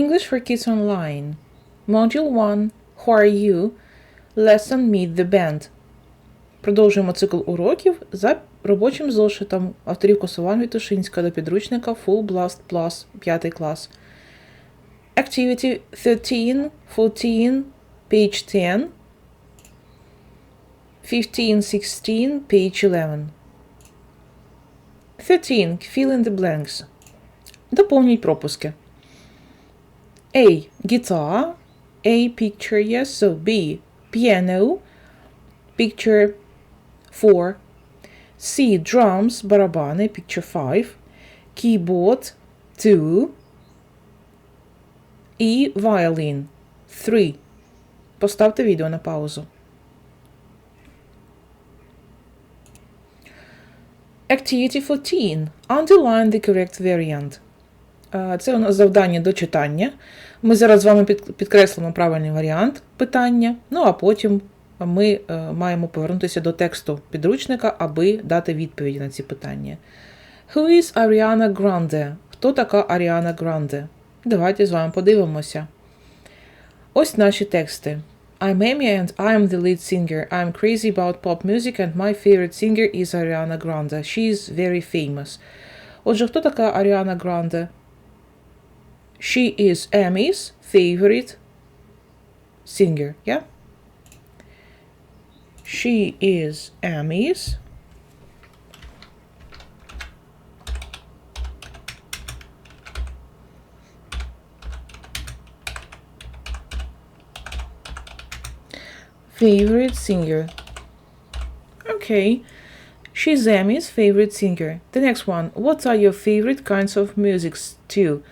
English for Kids Online. Module 1. Who are you? Lesson Meet the Band. Продовжуємо цикл уроків за робочим зошитом авторів Косован Вітушинська до підручника Full Blast Plus 5 клас. Activity 13, 14, page 10, 15, 16, page 11. 13. Fill in the blanks. Доповніть пропуски. A. Guitar. A. Picture yes. So B. Piano. Picture 4. C. Drums. Барабани. Picture 5. Keyboard 2. І violin 3. Поставте відео на паузу. Activity 14. Underline the correct variant. Е, Це у нас завдання до читання. Ми зараз з вами підкреслимо правильний варіант питання, ну а потім ми е, маємо повернутися до тексту підручника, аби дати відповіді на ці питання. Who is Ariana Grande? Хто така Аріана Гранде? Давайте з вами подивимося. Ось наші тексти. I'm Amy and I'm the lead singer. I'm crazy about pop music and my favorite singer is Ariana Grande. She very famous. Отже, хто така Аріана Гранде? She is Amy's favorite singer, yeah? She is Amy's favorite singer. Okay. She's Amy's favorite singer. The next one. What are your favorite kinds of music, Stu?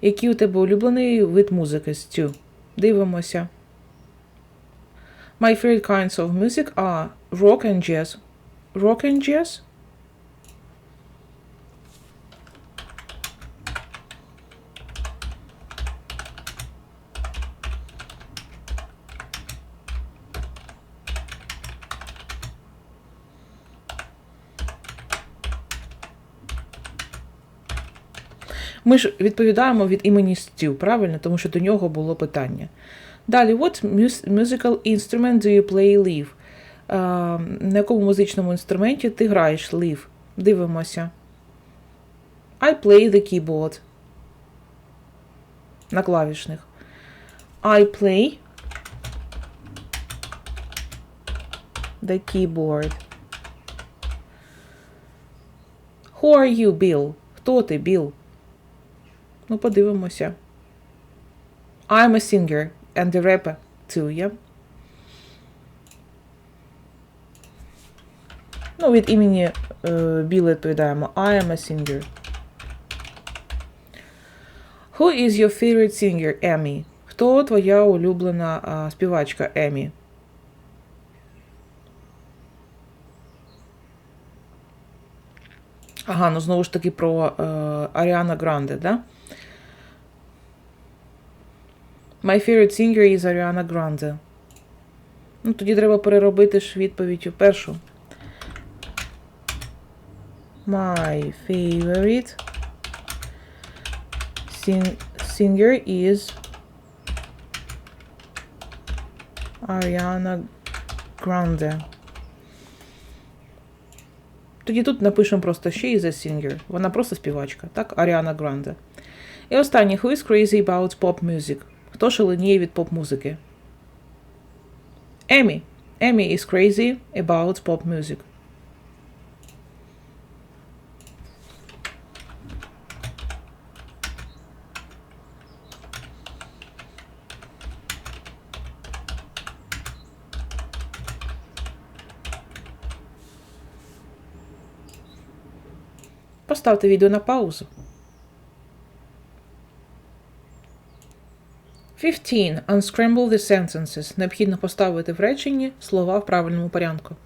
Який у тебе улюблений вид музики, Stu? Дивимося. My favorite kinds of music are rock and jazz. Rock and jazz? Ми ж відповідаємо від імені Стю, правильно? Тому що до нього було питання. Далі, what musical instrument do you play live? Е, на якому музичному інструменті ти граєш live? Дивимося. I play the keyboard. На клавішних. I play the keyboard. Who are you, Bill? Хто ти, Біл? Ну, подивимося. I'm a singer and a rapper too, yeah? Ну, від імені е, Біла відповідаємо I am a singer. Who is your favorite singer, Emmy? Хто твоя улюблена а, співачка Емі? Ага, ну знову ж таки про е, Аріана Гранде, да? My favorite singer is Ariana Grande. Ну, тоді треба переробити ж відповідь у першу. My favorite sing singer is Ariana Grande. Тоді тут напишемо просто she is a singer. Вона просто співачка, так? Аріана Гранде. І останнє. Who is crazy about pop music? Хто шаленіє від поп-музики? Емі. Емі is crazy about pop music. Поставте відео на паузу. 15. Unscramble the sentences. Необхідно поставити в реченні слова в правильному порядку.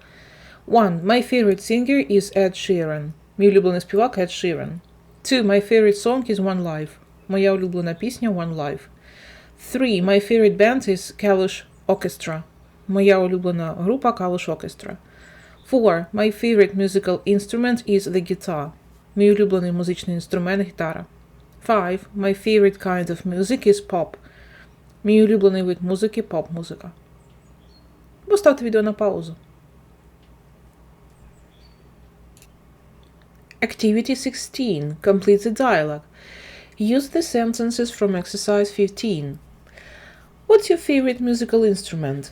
1. My favorite singer is Ed Sheeran. Мій улюблений співак Ed Sheeran. 2. My favorite song is One Life. Моя улюблена пісня One Life. 3. My favorite band is Kalush Orchestra. Моя улюблена група Kalush Orchestra. 4. My favorite musical instrument is the guitar. Мій улюблений музичний інструмент гітара. 5. My favorite kind of music is pop. Мій улюблений вид музики поп-музика. Поставте відео на паузу. Activity 16. Complete the dialogue. Use the sentences from exercise 15. What's your favorite musical instrument?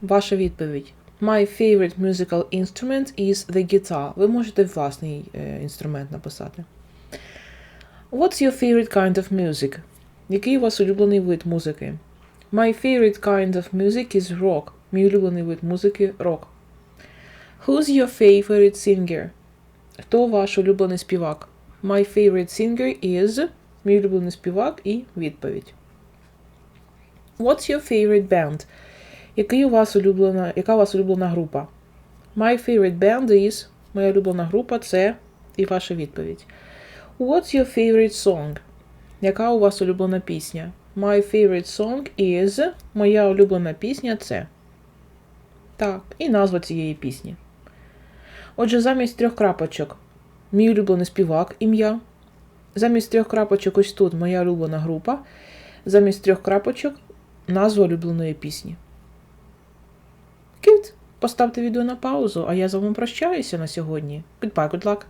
Ваша відповідь. My favorite musical instrument is the guitar. Ви можете власний е, інструмент написати. What's your favorite kind of music? Який у вас улюблений вид музики? My favorite kind of music is rock. Мій улюблений вид музики рок. Who's your favorite singer? Хто ваш улюблений співак? My favorite singer is мій улюблений співак і відповідь. What's your favorite band? Який у вас улюблена, яка у вас улюблена група? My favorite band is моя улюблена група це і ваша відповідь. What's your favorite song? Яка у вас улюблена пісня? My favorite song is моя улюблена пісня це. Так, і назва цієї пісні. Отже, замість трьох крапочок мій улюблений співак, ім'я. Замість трьох крапочок ось тут моя улюблена група. Замість трьох крапочок назва улюбленої пісні. Поставте відео на паузу, а я з вами прощаюся на сьогодні. Goodbye, good luck.